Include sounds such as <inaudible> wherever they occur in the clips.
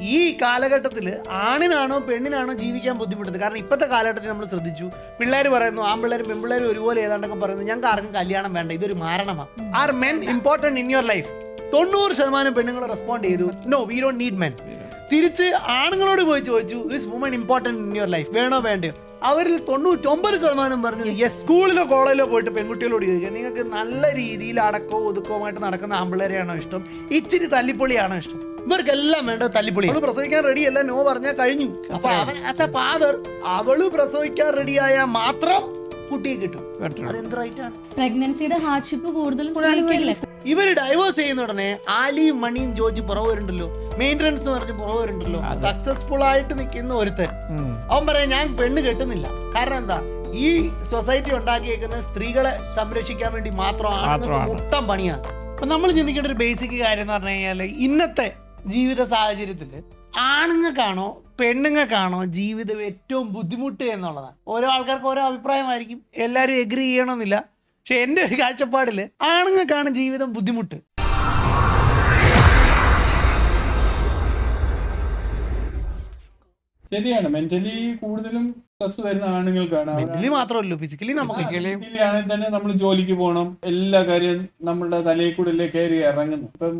ഈ കാലഘട്ടത്തിൽ ആണിനാണോ പെണ്ണിനാണോ ജീവിക്കാൻ ബുദ്ധിമുട്ടുന്നത്? കാരണം ഇപ്പോഴത്തെ കാലഘട്ടത്തിൽ നമ്മൾ ശ്രദ്ധിച്ചു. പിള്ളേർ പറയുന്നു ആൺപിള്ളേരും പെൺപിള്ളേരും ഒരുപോലെ ഏതാണ്ടൊക്കെ പറയുന്നു. ഞങ്ങൾക്ക് ആർക്കും കല്യാണം വേണ്ട. ഇതൊരു മാരണമാണ് are men important in your life തൊണ്ണൂറ് ശതമാനം പെണ്ണുങ്ങൾ റെസ്പോണ്ട് ചെയ്തു no we don't need men തിരിച്ച് ആണുങ്ങളോട് പോയി ചോദിച്ചു is woman important in your life വേണോ വേണ്ടയോ? അവരിൽ തൊണ്ണൂറ്റൊമ്പത് ശതമാനം പറഞ്ഞു യെസ് സ്കൂളിലോ കോളേജിലോ പോയിട്ട് പെൺകുട്ടികളോട് ചോദിക്കുക. നിങ്ങൾക്ക് നല്ല രീതിയിൽ അടക്കവും ഒതുക്കവുമായിട്ട് നടക്കുന്ന ആമ്പിളേരെയാണോ ഇഷ്ടം? ഇച്ചിരി തല്ലിപ്പൊളിയാണോ ഇഷ്ടം? ഇവർക്കെല്ലാം വേണ്ടത് തല്ലിപ്പൊളി. അവൾ പ്രസവിക്കാൻ റെഡി അല്ല നോ പറഞ്ഞാൽ കഴിഞ്ഞു. അപ്പൊ അവൻ ആസ് എ ഫാദർ അവൾ പ്രസവിക്കാൻ റെഡിയായ മാത്രം കുട്ടിയെ കിട്ടും. അതെന്ത് റൈറ്റാണ് പ്രഗ്നൻസിയുടെ ഹാർഡ്ഷിപ്പ് കൂടുതലും ഇവർ ഡൈവേഴ്സ് ചെയ്യുന്ന ഉടനെ ആലിയും മണിയും ജോജി പുറവ് വരുന്നുണ്ടല്ലോ. മെയിന്റനൻസ് എന്ന് പറഞ്ഞ് പുറവ് വരുന്നുണ്ടല്ലോ. സക്സസ്ഫുൾ ആയിട്ട് നിൽക്കുന്ന ഒരുത്തൻ. അവൻ പറയാം ഞാൻ പെണ്ണ് കെട്ടുന്നില്ല. കാരണം എന്താ? ഈ സൊസൈറ്റി ഉണ്ടാക്കിയേക്കുന്ന സ്ത്രീകളെ സംരക്ഷിക്കാൻ വേണ്ടി മാത്രമാണ് മാത്രമാണ്. മൊത്തം പണിയാണ്. അപ്പൊ നമ്മൾ ചിന്തിക്കേണ്ട ഒരു ബേസിക് കാര്യം എന്ന് പറഞ്ഞു കഴിഞ്ഞാൽ ഇന്നത്തെ ജീവിത സാഹചര്യത്തിൽ ആണുങ്ങൾക്കാണോ പെണ്ണുങ്ങൾക്കാണോ ജീവിതം ഏറ്റവും ബുദ്ധിമുട്ട് എന്നുള്ളതാണ്. ഓരോ ആൾക്കാർക്ക് ഓരോ അഭിപ്രായമായിരിക്കും. എല്ലാവരും എഗ്രി ചെയ്യണമെന്നില്ല. പക്ഷെ എന്റെ ഒരു കാഴ്ചപ്പാടിൽ ആണുങ്ങൾക്കാണ് ജീവിതം ബുദ്ധിമുട്ട്. ശരിയാണ്. മെന്റലി കൂടുതലും സ്ട്രെസ് വരുന്ന ആണുങ്ങൾക്കാണ് മെന്റലി മാത്രമല്ലോ ഫിസിക്കലി നമുക്ക് ആണെങ്കിൽ തന്നെ നമ്മൾ ജോലിക്ക് പോകണം. എല്ലാ കാര്യവും നമ്മുടെ തലയിൽ കൂടെ അല്ലേ കയറി ഇറങ്ങുന്നു ഇപ്പം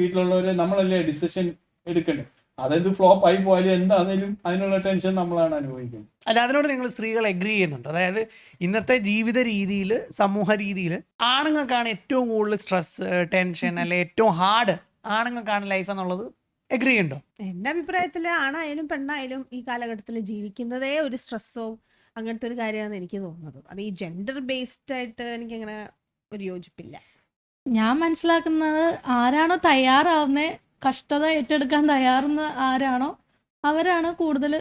വീട്ടിലുള്ളവരെ നമ്മളല്ലേ ഡിസിഷൻ എടുക്കേണ്ടത് അതായത് ഫ്ലോപ്പ് ആയി പോയാലും എന്താണെങ്കിലും അതിനുള്ള ടെൻഷൻ നമ്മളാണ് അനുഭവിക്കുന്നത്. അല്ല അതിനോട് നിങ്ങൾ സ്ത്രീകൾ എഗ്രി ചെയ്യുന്നുണ്ട്? അതായത് ഇന്നത്തെ ജീവിത രീതിയിൽ സമൂഹ രീതിയിൽ ആണുങ്ങൾക്കാണ് ഏറ്റവും കൂടുതൽ സ്ട്രെസ് ടെൻഷൻ അല്ലെ ഏറ്റവും ഹാർഡ് ആണുങ്ങൾക്കാണ് ലൈഫ് എന്നുള്ളത് എഗ്രി ഉണ്ടോ എന്റെ അഭിപ്രായത്തിൽ ആണായാലും പെണ്ണായാലും ഈ കാലഘട്ടത്തിൽ ജീവിക്കുന്നതേ ഒരു സ്ട്രെസ്സോ അങ്ങനത്തെ ഒരു കാര്യമാണെന്ന് എനിക്ക് തോന്നുന്നത്. അത് ഈ ജെൻഡർ ബേസ്ഡ് ആയിട്ട് എനിക്കങ്ങനെ ഒരു യോജിപ്പില്ല. ഞാൻ മനസ്സിലാക്കുന്നത് ആരാണോ തയ്യാറാവുന്നത് കഷ്ടത ഏറ്റെടുക്കാൻ തയ്യാറുന്ന ആരാണോ അവരാണ് കൂടുതൽ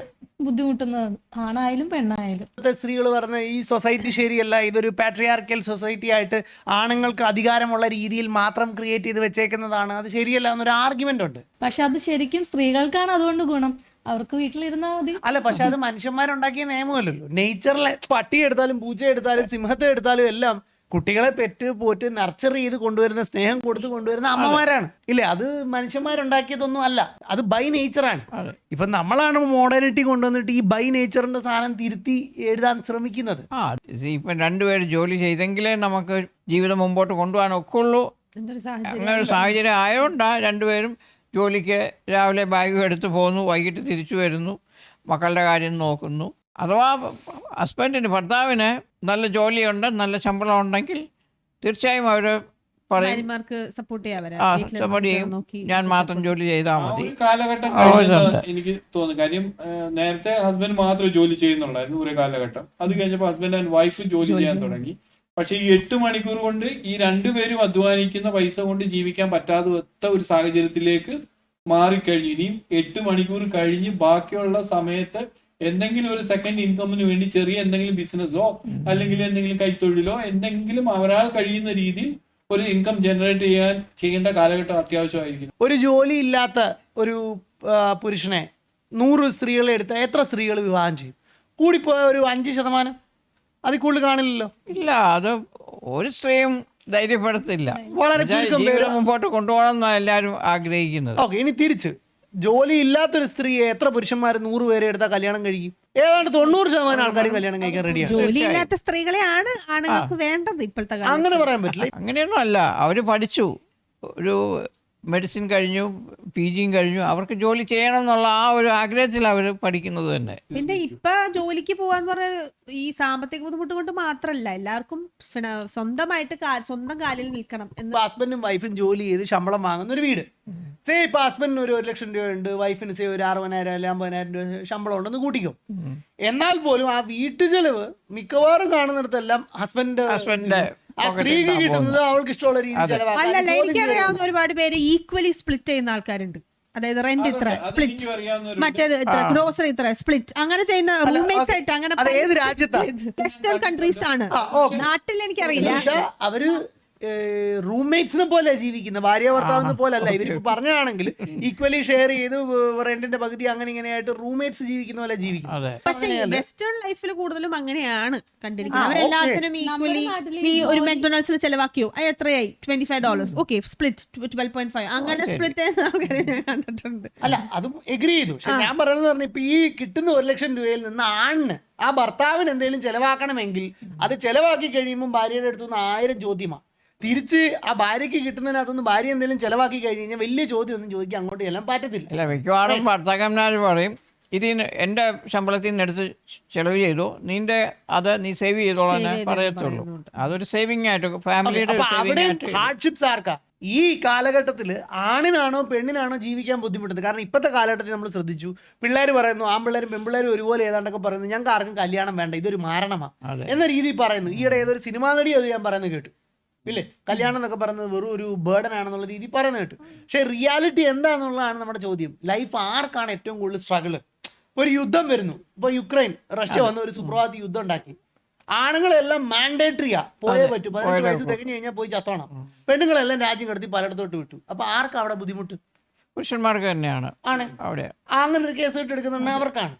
ബുദ്ധിമുട്ടുന്നത്. ആണായാലും പെണ്ണായാലും. സ്ത്രീകൾ പറഞ്ഞ ഈ സൊസൈറ്റി ശരിയല്ല ഇതൊരു പാട്രിയാർക്കൽ സൊസൈറ്റി ആയിട്ട് ആണുങ്ങൾക്ക് അധികാരമുള്ള രീതിയിൽ മാത്രം ക്രിയേറ്റ് ചെയ്ത് വെച്ചേക്കുന്നതാണ്. അത് ശരിയല്ല എന്നൊരു ആർഗ്യുമെന്റ് ഉണ്ട്. പക്ഷെ അത് ശരിക്കും സ്ത്രീകൾക്കാണ് അതുകൊണ്ട് ഗുണം. അവർക്ക് വീട്ടിലിരുന്നാൽ മതി. അല്ല പക്ഷെ അത് മനുഷ്യന്മാരുണ്ടാക്കിയ നിയമമല്ലല്ലോ. നേച്ചറിലെ പട്ടി എടുത്താലും പൂച്ച എടുത്താലും സിംഹത്തെ എടുത്താലും എല്ലാം കുട്ടികളെ പെറ്റ് പോറ്റ് നർച്ചർ ചെയ്ത് കൊണ്ടുവരുന്ന സ്നേഹം കൊടുത്ത് കൊണ്ടുവരുന്ന അമ്മമാരാണ്. ഇല്ലേ? അത് മനുഷ്യന്മാരുണ്ടാക്കിയതൊന്നും അല്ല. അത് ബൈ നേച്ചറാണ്. ഇപ്പൊ നമ്മളാണ് മോഡേണിറ്റി കൊണ്ടുവന്നിട്ട് ഈ ബൈ നേച്ചറിന്റെ സാധനം തിരുത്തി എഴുതാൻ ശ്രമിക്കുന്നത്. ആ ഇപ്പം രണ്ടുപേര് ജോലി ചെയ്തെങ്കിലേ നമുക്ക് ജീവിതം മുമ്പോട്ട് കൊണ്ടുപോകാൻ ഒക്കുള്ളൂ അങ്ങനെ ഒരു സാഹചര്യം ആയതുകൊണ്ടാണ് രണ്ടുപേരും ജോലിക്ക് രാവിലെ ബാഗ് എടുത്ത് പോകുന്നു വൈകിട്ട് തിരിച്ചു വരുന്നു മക്കളുടെ കാര്യം നോക്കുന്നു. അഥവാ ഹസ്ബൻഡിന് ഭർത്താവിന് നല്ല ജോലിയുണ്ട് നല്ല ശമ്പളം ഉണ്ടെങ്കിൽ തീർച്ചയായും അവർ പറയും. സപ്പോർട്ട് ചെയ്യും ഞാൻ മാത്രം ജോലി ചെയ്താൽ മതി. ഒരു കാലഘട്ടം എനിക്ക് തോന്നുന്നു കാര്യം നേരത്തെ ഹസ്ബൻഡ് മാത്രം ജോലി ചെയ്യുന്നുണ്ടായിരുന്നു ഒരു കാലഘട്ടം. അത് കഴിഞ്ഞപ്പോൾ ഹസ്ബൻഡ് ആൻഡ് വൈഫ് ജോലി ചെയ്യാൻ തുടങ്ങി. പക്ഷെ ഈ എട്ട് മണിക്കൂർ കൊണ്ട് ഈ രണ്ടുപേരും അധ്വാനിക്കുന്ന പൈസ കൊണ്ട് ജീവിക്കാൻ പറ്റാത്ത ഒരു സാഹചര്യത്തിലേക്ക് മാറിക്കഴിഞ്ഞു. ഇനിയും എട്ട് മണിക്കൂർ കഴിഞ്ഞ് ബാക്കിയുള്ള സമയത്ത് എന്തെങ്കിലും ഒരു സെക്കൻഡ് ഇൻകമിന് വേണ്ടി ചെറിയ എന്തെങ്കിലും ബിസിനസ്സോ അല്ലെങ്കിൽ എന്തെങ്കിലും കൈത്തൊഴിലോ എന്തെങ്കിലും അവരാൾ കഴിയുന്ന രീതിയിൽ ഒരു ഇൻകം ജനറേറ്റ് ചെയ്യാൻ ചെയ്യേണ്ട കാലഘട്ടം അത്യാവശ്യമായിരിക്കും ഒരു ജോലി ഇല്ലാത്ത ഒരു പുരുഷനെ നൂറ് സ്ത്രീകളെ എടുത്ത എത്ര സ്ത്രീകൾ വിവാഹം ചെയ്യും? കൂടിപ്പോയ ഒരു അഞ്ച് ശതമാനം? അതിൽ കൂടുതൽ കാണില്ലല്ലോ? ഇല്ല അത് ഒരു സ്ത്രീയും ധൈര്യപ്പെടുത്തില്ല. വളരെ മുമ്പോട്ട് കൊണ്ടുപോകണം എന്നാണ് എല്ലാവരും ആഗ്രഹിക്കുന്നത്. ഓക്കെ ഇനി തിരിച്ച്. ജോലി ഇല്ലാത്തൊരു സ്ത്രീയെ എത്ര പുരുഷന്മാർ നൂറ് പേരെ എടുത്താൽ കല്യാണം കഴിക്കും? ഏതാണ്ട് തൊണ്ണൂറ് ശതമാനം ആൾക്കാരും കല്യാണം കഴിക്കാൻ റെഡിയാണ് ജോലി ഇല്ലാത്ത സ്ത്രീകളെയാണ് ആണുങ്ങൾക്ക് വേണ്ടത് ഇപ്പോഴത്തെ അങ്ങനെ പറയാൻ പറ്റില്ല. അങ്ങനെയൊന്നും അല്ല. അവർ പഠിച്ചു. ഒരു മെഡിസിൻ കഴിഞ്ഞു പി ജിയും കഴിഞ്ഞു. അവർക്ക് ജോലി ചെയ്യണം എന്നുള്ള ആ ഒരു ആഗ്രഹത്തിൽ അവർ പഠിക്കുന്നത് തന്നെ. പിന്നെ ഇപ്പൊ ജോലിക്ക് പോവാന്ന് പറഞ്ഞ ഈ സാമ്പത്തിക ബുദ്ധിമുട്ട് കൊണ്ട് മാത്രല്ല എല്ലാവർക്കും സ്വന്തമായിട്ട് സ്വന്തം കാലിൽ നിൽക്കണം ഹസ്ബൻഡും വൈഫും ജോലി ചെയ്ത് ശമ്പളം വാങ്ങുന്ന ഒരു വീട് സേ ഇപ്പൊ ഹസ്ബൻഡിന് ഒരു ഒരു ലക്ഷം രൂപ ഉണ്ട് വൈഫിന് സേ ഒരു അറുപതിനായിരം അല്ലെങ്കിൽ അമ്പതിനായിരം രൂപ ശമ്പളം ഉണ്ടെന്ന് കൂട്ടിക്കും. എന്നാൽ പോലും ആ വീട്ടു ചെലവ് മിക്കവാറും കാണുന്നിടത്തെല്ലാം ഹസ്ബൻഡ് ഹസ്ബൻഡിന്റെ ആ സ്ത്രീക്ക് കിട്ടുന്നത് അവൾക്ക് ഇഷ്ടമുള്ള ചെലവാക്കാൻ അല്ലല്ല എനിക്കറിയാവുന്ന ഒരുപാട് പേര് ഈക്വലി സ്പ്ലിറ്റ് ചെയ്യുന്ന ആൾക്കാരുണ്ട്. അതായത് റെന്റ് ഇത്ര സ്പ്ലിറ്റ് മറ്റേത് ഇത്ര ഗ്രോസറി ഇത്ര സ്പ്ലിറ്റ് അങ്ങനെ ചെയ്യുന്ന റൂംമേറ്റ്സ് ആയിട്ട് അങ്ങനെ വെസ്റ്റേൺ കൺട്രീസ് ആണ്. നാട്ടിൽ എനിക്കറിയില്ല അവർ റൂംമേറ്റ്സിനെ പോലെ ജീവിക്കുന്നത് ഭാര്യ ഭർത്താവിനെ പോലെ അല്ല ഇവർ പറഞ്ഞാണെങ്കിൽ ഈക്വലി ഷെയർ ചെയ്ത് റെന്റിന്റെ പകുതി അങ്ങനെ ഇങ്ങനെയായിട്ട് റൂംമേറ്റ്സ് ജീവിക്കുന്ന പോലെ ജീവിക്കും. പക്ഷേ വെസ്റ്റേൺ ലൈഫിൽ കൂടുതലും അങ്ങനെയാണ് കണ്ടിരിക്കുന്നത്. അവരെല്ലാത്തിനും ഈക്വലി നീ ഒരു മെക്ഡൊണാൾഡ്സിൽ ചെലവാക്കിയോ? അത് എത്രയായി? Twenty five dollars okay split twelve point five അങ്ങനെ സ്പ്ലിറ്റ് ആൾക്കാരെ ഞാൻ കണ്ടിട്ടുണ്ട്. അല്ല അതും എഗ്രി ചെയ്തു. പക്ഷെ ഞാൻ പറയുന്നത് പറഞ്ഞ ഇപ്പൊ ഈ കിട്ടുന്ന ഒരു ലക്ഷം രൂപയിൽ നിന്ന് ആണ് ആ ഭർത്താവിന് എന്തെങ്കിലും ചെലവാക്കണമെങ്കിൽ അത് ചെലവാക്കി കഴിയുമ്പോൾ ഭാര്യയുടെ അടുത്തുനിന്ന് ആയിരം ചോദ്യമാണ് തിരിച്ച് ആ ഭാര്യയ്ക്ക് കിട്ടുന്നതിനകത്തുനിന്ന് ഭാര്യ എന്തെങ്കിലും ചെലവാക്കി കഴിഞ്ഞ് കഴിഞ്ഞാൽ വലിയ ചോദ്യം ഒന്നും ചോദിക്കാൻ അങ്ങോട്ട് ചെല്ലാൻ പറ്റത്തില്ല. അല്ല മിക്കവാറും ഭർത്താക്കന്മാർ പറയും ഇതിന് എന്റെ ശമ്പളത്തിൽ നിന്ന് എടുത്ത് ചെലവ് ചെയ്തു നിന്റെ അത് നീ സേവ് ചെയ്തോളാം പറയത്തുള്ളൂ. അതൊരു സേവിങ് ആയിട്ട് ഫാമിലിയുടെ ഹാർഡ്ഷിപ്സ് ആർക്കാ? ഈ കാലഘട്ടത്തിൽ ആണിനാണോ പെണ്ണിനാണോ ജീവിക്കാൻ ബുദ്ധിമുട്ടുന്നത്? കാരണം ഇപ്പോഴത്തെ കാലഘട്ടത്തിൽ നമ്മൾ ശ്രദ്ധിച്ചു. പിള്ളേർ പറയുന്നു ആൺപിള്ളേരും പെൺപിള്ളേരും ഒരുപോലെ ഏതാണ്ടൊക്കെ പറയുന്നു. ഞങ്ങൾക്ക് ആർക്കും കല്യാണം വേണ്ട ഇതൊരു മാരണമാണ്. എന്ന രീതിയിൽ പറയുന്നു. ഈയിടെ ഏതൊരു സിനിമാ നടി അത് ഞാൻ പറയുന്നത് കേട്ടു. ഇല്ലേ? കല്യാണം എന്നൊക്കെ പറയുന്നത് വെറും ഒരു ബേർഡൻ ആണെന്നുള്ള രീതി പറയുന്നത് കേട്ടു. പക്ഷേ റിയാലിറ്റി എന്താണെന്നുള്ളതാണ് നമ്മുടെ ചോദ്യം. ലൈഫ് ആർക്കാണ് ഏറ്റവും കൂടുതൽ സ്ട്രഗിൾ ഒരു യുദ്ധം വരുന്നു. ഇപ്പൊ യുക്രൈൻ റഷ്യ വന്ന ഒരു സുപ്രഭാതി യുദ്ധം ഉണ്ടാക്കി. ആണുങ്ങളെല്ലാം മാൻഡേറ്ററിയാ പോയേ പറ്റൂ. പതിനെട്ട് വയസ്സ് തികഞ്ഞു കഴിഞ്ഞാൽ പോയി ചത്തോണം. പെണ്ണുങ്ങളെല്ലാം രാജ്യം കടത്തി പലയിടത്തോട്ട് വിട്ടു. അപ്പൊ ആർക്കാ അവിടെ ബുദ്ധിമുട്ട്? പുരുഷന്മാർക്ക് തന്നെയാണ്. ആണ്. അവിടെ. അങ്ങനെ ഒരു കേസ് ഇട്ടെടുക്കുന്നുണ്ടെങ്കിൽ അവർക്കാണ്.